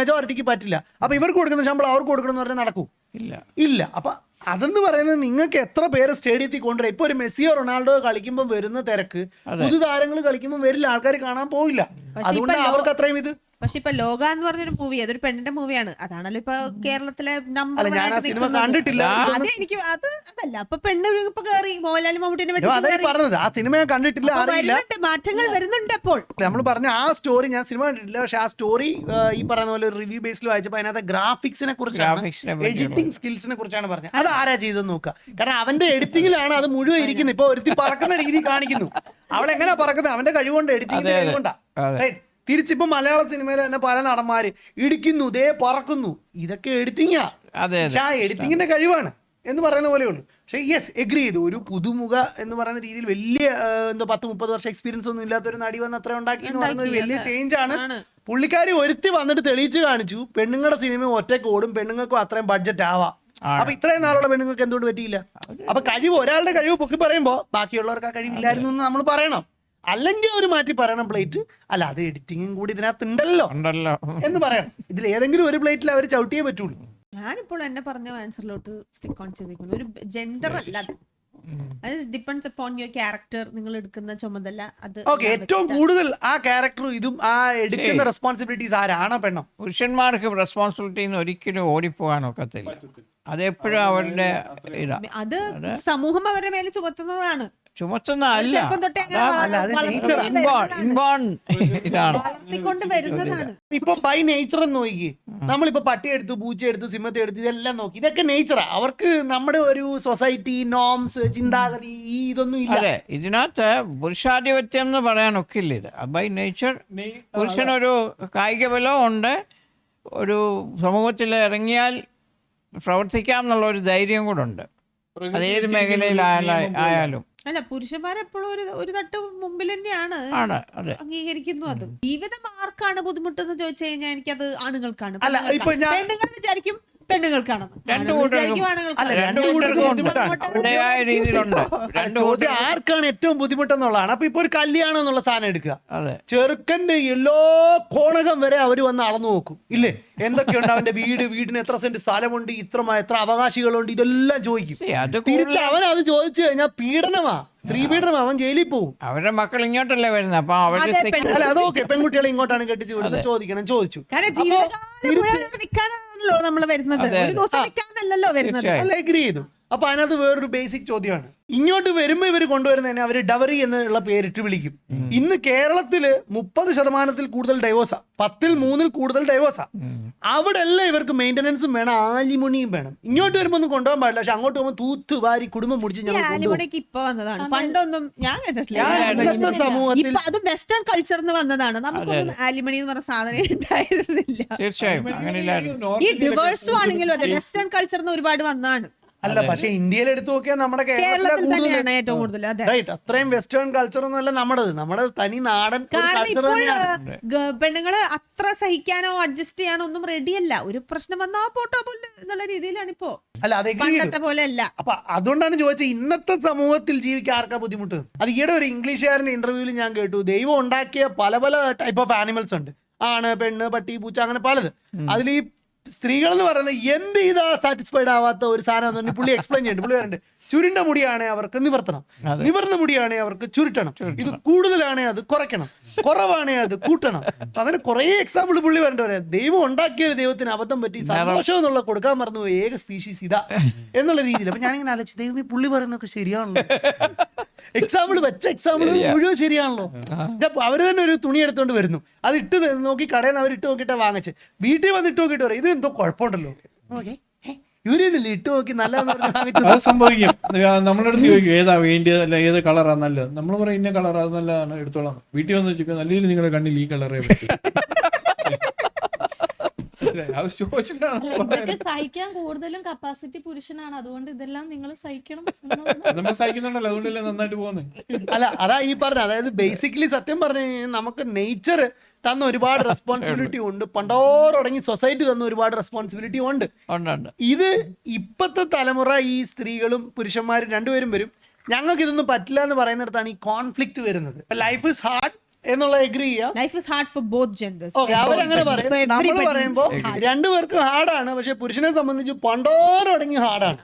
മെജോറിറ്റിക്ക് പറ്റില്ല. അപ്പൊ ഇവർക്ക് കൊടുക്കുന്ന ശമ്പളം അവർക്ക് കൊടുക്കണം എന്ന് പറഞ്ഞാൽ നടക്കൂ. ഇല്ല. ഇല്ല. അപ്പൊ അതെന്ന് പറയുന്നത് നിങ്ങൾക്ക് എത്ര പേര് സ്റ്റേഡിയത്തിൽ കൊണ്ടുവരാം? ഇപ്പൊ ഒരു മെസ്സിയോ റൊണാൾഡോ കളിക്കുമ്പോൾ വരുന്ന തിരക്ക് പുതു താരങ്ങൾ കളിക്കുമ്പോൾ വരില്ല ആൾക്കാർ കാണാൻ പോയില്ല അതുകൊണ്ട് അവർക്ക് അത്രയും ഇത്. പക്ഷെ ഇപ്പൊ ലോക എന്ന് പറഞ്ഞൊരു മൂവി അതൊരു പെണ്ണിന്റെ മൂവിയാണ് അതാണല്ലോ ഇപ്പൊ കേരളത്തിലെ നമ്പർ അല്ല ഞാൻ ആ സിനിമ കണ്ടിട്ടില്ല. അത് എനിക്ക് അത് അതല്ല. അപ്പൊ പെണ്ണ് ഇപ്പൊ കേറി മോഹൻലാൽ മമ്മൂട്ടിനെ ആ സിനിമ ഞാൻ കണ്ടിട്ടില്ല അറിയില്ല. മാറ്റങ്ങൾ വരുന്നുണ്ട് അപ്പോൾ. നമ്മൾ പറഞ്ഞ ആ സ്റ്റോറി ഞാൻ സിനിമ കണ്ടിട്ടില്ല. പക്ഷെ ആ സ്റ്റോറി ഈ പറയുന്ന പോലെ ഒരു റിവ്യൂ ബേസിൽ വായിച്ചപ്പോൾ അതിനകത്ത് ഗ്രാഫിക്സിനെ കുറിച്ചാണ് എഡിറ്റിംഗ് സ്കിൽസിനെ കുറിച്ചാണ് പറഞ്ഞത്. അത് ആരാ ചെയ്തെന്ന് നോക്കുക കാരണം അവന്റെ എഡിറ്റിംഗിലാണ് അത് മുഴുവൻ ഇരിക്കുന്നത്. ഇപ്പൊ ഒരുത്തി പറക്കുന്ന രീതി കാണിക്കുന്നു. അവൾ എങ്ങനെയാ പറക്കുന്നത്? അവന്റെ കഴിവുകൊണ്ട് എഡിറ്റിംഗ്. കഴിവുകൊണ്ടാ? തിരിച്ചിപ്പോ മലയാള സിനിമയിൽ തന്നെ പല നടന്മാര് ഇടിക്കുന്നു ദേ പറക്കുന്നു. ഇതൊക്കെ എഡിറ്റിംഗാ അതെ പക്ഷെ ആ എഡിറ്റിങ്ങിന്റെ കഴിവാണ് എന്ന് പറയുന്ന പോലെ ഉള്ളൂ. പക്ഷേ യെസ് എഗ്രി ചെയ്തു. ഒരു പുതുമുഖ എന്ന് പറയുന്ന രീതിയിൽ വലിയ എന്താ പത്ത് മുപ്പത് വർഷം എക്സ്പീരിയൻസ് ഒന്നും ഇല്ലാത്ത ഒരു നടി വന്ന് അത്ര ഉണ്ടാക്കി എന്ന് പറയുന്ന ഒരു വലിയ ചേഞ്ച് ആണ്. ആണ്. പുള്ളിക്കാരി ഒരുത്തി വന്നിട്ട് തെളിയിച്ച് കാണിച്ചു പെണ്ണുങ്ങളുടെ സിനിമ ഒറ്റയ്ക്ക് ഓടും പെണ്ണുങ്ങൾക്കും അത്രയും ബഡ്ജറ്റ് ആവാം. അപ്പൊ ഇത്രയും നാളുള്ള പെണ്ണുങ്ങൾക്ക് എന്തുകൊണ്ട് പറ്റിയില്ല? അപ്പൊ കഴിവ് ഒരാളുടെ കഴിവ് പൊക്കി പറയുമ്പോ ബാക്കിയുള്ളവർക്ക് ആ കഴിവില്ലായിരുന്നു എന്ന് നമ്മൾ പറയണം. അല്ലെങ്കിൽ അവർ മാറ്റി പറയണം പ്ലേറ്റ്. അല്ല അത് എഡിറ്റിംഗും കൂടി ഇതിനകത്ത് ഉണ്ടല്ലോ. ഉണ്ടല്ലോ എന്ന് പറയണം. ഇതിൽ ഏതെങ്കിലും ഒരു പ്ലേറ്റിൽ അവർ ചവിട്ടിയേ പറ്റുള്ളൂ. ഞാനിപ്പോൾ എന്നെ പറഞ്ഞ ആൻസറിലോട്ട് സ്റ്റിക്ക് ഓൺ ചെയ്തിരിക്കുന്നു ഒരു ജെൻഡർ അല്ല അത്. ഡിപ്പെൻസ് അപ്പോൺ യുവർ ക്യാരക്ടർ നിങ്ങൾ എടുക്കുന്ന ചുമതല അത് ഓക്കെ ഏറ്റവും കൂടുതൽ ആ ക്യാരക്ടറും ഇതും ആ എടുക്കുന്ന റെസ്പോൺസിബിലിറ്റീസ് ആരാണോ പെണ്ണോ? പുരുഷന്മാർക്ക് റെസ്പോൺസിബിലിറ്റിയിൽ നിന്ന് ഒരിക്കലും ഓടിപ്പോകാൻ ഒക്കത്തില്ല. അതെപ്പോഴും അവരുടെ ഇതാ. അത് സമൂഹം അവരുടെ മേലെ ചുമത്തുന്നതാണ്. ചുമത്തുന്ന അല്ല. ചെറുപ്പം തൊട്ടേ അങ്ങനെ അല്ല, അത് വളർത്തി nature ആ. ഇൻബോൺ ഇൻബോൺ ഇതാണ്. വളർത്തിക്കൊണ്ട് വരുന്നതാണ്. ഇപ്പൊ ബൈ നേച്ചർ എന്ന് നോക്കി നമ്മളിപ്പോ പട്ടി എടുത്തു പൂച്ച എടുത്തു സിംഹത്തെ എടുത്തു ഇതെല്ലാം നോക്കി. ഇതൊക്കെ നേച്ചറാ അവർക്ക് നമ്മുടെ ഒരു സൊസൈറ്റി നോംസ് ചിന്താഗതി ഈ ഇതൊന്നും ഇല്ല. അതെ ഇതിനകത്ത് പുരുഷാധിപത്യം എന്ന് പറയാൻ ഒക്കില്ല ഇത്. ബൈ നേച്ചർ പുരുഷനൊരു കായിക ബലവും ഉണ്ട്. ഒരു സമൂഹത്തിൽ ഇറങ്ങിയാൽ പ്രവർത്തിക്കാം എന്നുള്ള ഒരു ധൈര്യം കൂടെ ഉണ്ട്. അത് ഏത് മേഖലയിലായാലും ആയാലും. അല്ല പുരുഷന്മാരെപ്പോഴും ഒരു ഒരു തട്ട് മുമ്പിൽ തന്നെയാണ് അംഗീകരിക്കുന്നു അത്. ജീവിതം ആർക്കാണ് ബുദ്ധിമുട്ടെന്ന് ചോദിച്ചു കഴിഞ്ഞാൽ എനിക്കത് ആണുങ്ങൾക്കാണ്. പെണ്ണുങ്ങൾ വിചാരിക്കും <laughs> ചോദ്യം ആർക്കാണ് ഏറ്റവും ബുദ്ധിമുട്ടെന്നുള്ളതാണ്. അപ്പൊ ഇപ്പൊ ഒരു കല്യാണം എന്നുള്ള സാധനം എടുക്കുക. അതെ. ചെറുക്കന്റെ എല്ലാ കോണകം വരെ അവർ വന്ന് അളന്നു നോക്കും. ഇല്ലേ? എന്തൊക്കെയുണ്ട് അവന്റെ വീട്? വീടിന് എത്ര സെന്റ് സ്ഥലമുണ്ട്? ഇത്ര എത്ര അവകാശികളുണ്ട്? ഇതെല്ലാം ചോദിക്കും. തിരിച്ച് അവൻ അത് ചോദിച്ചു കഴിഞ്ഞാൽ പീഡനമാ. സ്ത്രീ പീഡനം അവൻ ജയിലിൽ പോകും അവരുടെ മക്കൾ ഇങ്ങോട്ടല്ലേ വരുന്നത്? അപ്പൊ അവരുടെ അല്ല അത് ഓക്കെ. പെൺകുട്ടികളെ ഇങ്ങോട്ടാണ് കെട്ടിച്ചു ചോദിക്കണം ചോദിച്ചു. നിൽക്കാനാണല്ലോ നമ്മൾ വരുന്നത്. ഒരു ദിവസം നിൽക്കാനല്ലല്ലോ വരുന്നത്. അല്ലേ അല്ല എഗ്രി ചെയ്തു. അപ്പൊ അതിനകത്ത് വേറൊരു ബേസിക് ചോദ്യമാണ്. ഇങ്ങോട്ട് വരുമ്പോ ഇവർ കൊണ്ടുവരുന്നതിനെ അവർ ഡവറി എന്നുള്ള പേരിട്ട് വിളിക്കും. ഇന്ന് കേരളത്തിൽ മുപ്പത് ശതമാനത്തിൽ കൂടുതൽ ഡൈവോഴ്സാ പത്തിൽ മൂന്നിൽ കൂടുതൽ ഡൈവോഴ്സാ അവിടെ എല്ലാം ഇവർക്ക് മെയിന്റനൻസും വേണം ആലിമുണിയും വേണം. ഇങ്ങോട്ട് വരുമ്പോ ഒന്നും കൊണ്ടുപോകാൻ പാടില്ല. പക്ഷെ അങ്ങോട്ട് പോകുമ്പോൾ തൂത്ത് വാരി കുടുംബം മുടിച്ച് ആലിമുണിക്ക് ഇപ്പൊ വന്നതാണ്. പണ്ടൊന്നും ഞാൻ കേട്ടിട്ടില്ല. സമൂഹത്തിൽ അതും വെസ്റ്റേൺ വന്നതാണ്. നമുക്കൊന്നും ആലിമണി എന്ന് പറഞ്ഞ സാധനം ഉണ്ടായിരുന്നില്ല. തീർച്ചയായും. അങ്ങനെ ഇല്ലായിരുന്നു. ഈ ഡിവേഴ്സും ആണെങ്കിലും അതെ വെസ്റ്റേൺ ഒരുപാട് വന്നതാണ്. അല്ല പക്ഷെ ഇന്ത്യയിൽ എടുത്തു നോക്കിയാൽ നമ്മുടെ കേരളത്തിൽ തന്നെയാണ് ഏറ്റവും കൂടുതൽ അതെ. റൈറ്റ് അത്രയും വെസ്റ്റേൺ കൾച്ചർ ഒന്നും അല്ല നമ്മുടേത്. നമ്മുടെ തനി നാടൻ കൾച്ചർ പെണ്ണുങ്ങൾ അത്ര സഹിക്കാനോ അഡ്ജസ്റ്റ് ചെയ്യാനോ ഒന്നും റെഡിയല്ല ഒരു പ്രശ്നം വന്നാ പോട്ടോ പോലെ എന്നുള്ള രീതിയിലാണ് ഇപ്പോ. അല്ല അത് പണ്ടത്തെ പോലെ അല്ല. അപ്പൊ അതുകൊണ്ടാണ് ചോദിച്ചത് ഇന്നത്തെ സമൂഹത്തിൽ ജീവിക്കാൻ ആർക്കാ ബുദ്ധിമുട്ട്? അത് ഈയിടെ ഒരു ഇംഗ്ലീഷുകാരന്റെ ഇന്റർവ്യൂവിൽ ഞാൻ കേട്ടു. ദൈവം ഉണ്ടാക്കിയ പല പല ടൈപ്പ് ഓഫ് ആനിമൽസ് ഉണ്ട്. ആണ് പെണ്ണ് പട്ടി പൂച്ച അങ്ങനെ പലത്. അതിൽ ഈ സ്ത്രീകൾ എന്ന് പറയുന്നത് എന്ത് ഇതാ സാറ്റിസ്ഫൈഡ് ആവാത്ത ഒരു സാധനം പുള്ളി എക്സ്പ്ലെയിൻ ചെയ്യുന്നുണ്ട് പുള്ളി പറയുന്നുണ്ട് ചുരുണ്ട മുടിയാണെ അവർക്ക് നിവർത്തണം. നിവർന്ന മുടിയാണെ അവർക്ക് ചുരുട്ടണം. ഇത് കൂടുതലാണെ അത് കുറയ്ക്കണം. കുറവാണെ അത് കൂട്ടണം. അങ്ങനെ കുറെ എക്സാമ്പിൾ പുള്ളി പറയാം ദൈവം ഉണ്ടാക്കിയ ദൈവത്തിന് അബദ്ധം പറ്റി സന്തോഷം എന്നുള്ള കൊടുക്കാൻ മറന്നു ഏക സ്പീഷീസ് ഇതാ. എന്നുള്ള രീതിയിൽ. അപ്പൊ ഞാനിങ്ങനെ ആലോചിച്ചു ദൈവം ഈ പുള്ളി പറയുന്നതൊക്കെ ശരിയാണല്ലോ. എക്സാമ്പിൾ വെച്ച എക്സാമ്പിൾ മുഴുവൻ ശരിയാണല്ലോ. അവർ അവർ തന്നെ ഒരു തുണി എടുത്തോണ്ട് വരുന്നു. അത് ഇട്ട് നോക്കി കടയിൽ നിന്ന് അവർ ഇട്ട് നോക്കിയിട്ടാ വാങ്ങിച്ച്. വീട്ടിൽ വന്ന് ഇട്ട് നോക്കിയിട്ട് പറയും ഇതിനെന്തോ എന്തോ കുഴപ്പമുണ്ടല്ലോ. ഓക്കെ. ഇവരല്ലേ ഇട്ട് നോക്കി നല്ല അത് സംഭവിക്കും. നമ്മളെടുത്ത് ചോദിക്കും ഏതാ വേണ്ടിയത് അല്ല ഏത് കളറാ നല്ലത്? നമ്മൾ പറയും ഇന്ന കളർ അത് നല്ലതാണ് എടുത്തോളാം. വീട്ടിൽ വന്ന് വെച്ചാൽ നല്ല രീതിയിൽ നിങ്ങളുടെ കണ്ണിൽ ഈ കളറേ അത് ചോദിച്ചിട്ടാണ് ഇതൊക്കെ സഹിക്കാൻ കൂടുതലും കപ്പാസിറ്റി പുരുഷനാണ്. അതുകൊണ്ട് ഇതെല്ലാം നിങ്ങൾ സഹിക്കണം നമ്മൾ സഹിക്കുന്നുണ്ടല്ലോ. അതുകൊണ്ടല്ലേ നന്നായിട്ട് പോകുന്നത് അല്ല അതാ ഈ പറഞ്ഞ അതായത് ബേസിക്കലി സത്യം പറഞ്ഞു കഴിഞ്ഞാൽ നമുക്ക് നേച്ചർ തന്ന ഒരുപാട് റെസ്പോൺസിബിലിറ്റി ഉണ്ട്. പണ്ടോറടങ്ങി സൊസൈറ്റി തന്ന ഒരുപാട് റെസ്പോൺസിബിലിറ്റി ഉണ്ട്. ഉണ്ട് ഉണ്ട്. ഇത് ഇപ്പോഴത്തെ തലമുറ ഈ സ്ത്രീകളും പുരുഷന്മാരും രണ്ടുപേരും വരും. ഞങ്ങൾക്ക് ഇതൊന്നും പറ്റില്ല എന്ന് പറയുന്നിടത്താണ് ഈ കോൺഫ്ലിക്റ്റ് വരുന്നത്. ലൈഫ് ഇസ് ഹാർഡ് എന്നുള്ള എഗ്രി ചെയ്യാം. Life is hard for both genders okay അവരങ്ങനെ പറയും. നമ്മൾ പറയുമ്പോൾ രണ്ടുപേർക്കും ഹാർഡാണ് പക്ഷെ പുരുഷനെ സംബന്ധിച്ച് പണ്ടോരടങ്ങി ഹാർഡാണ്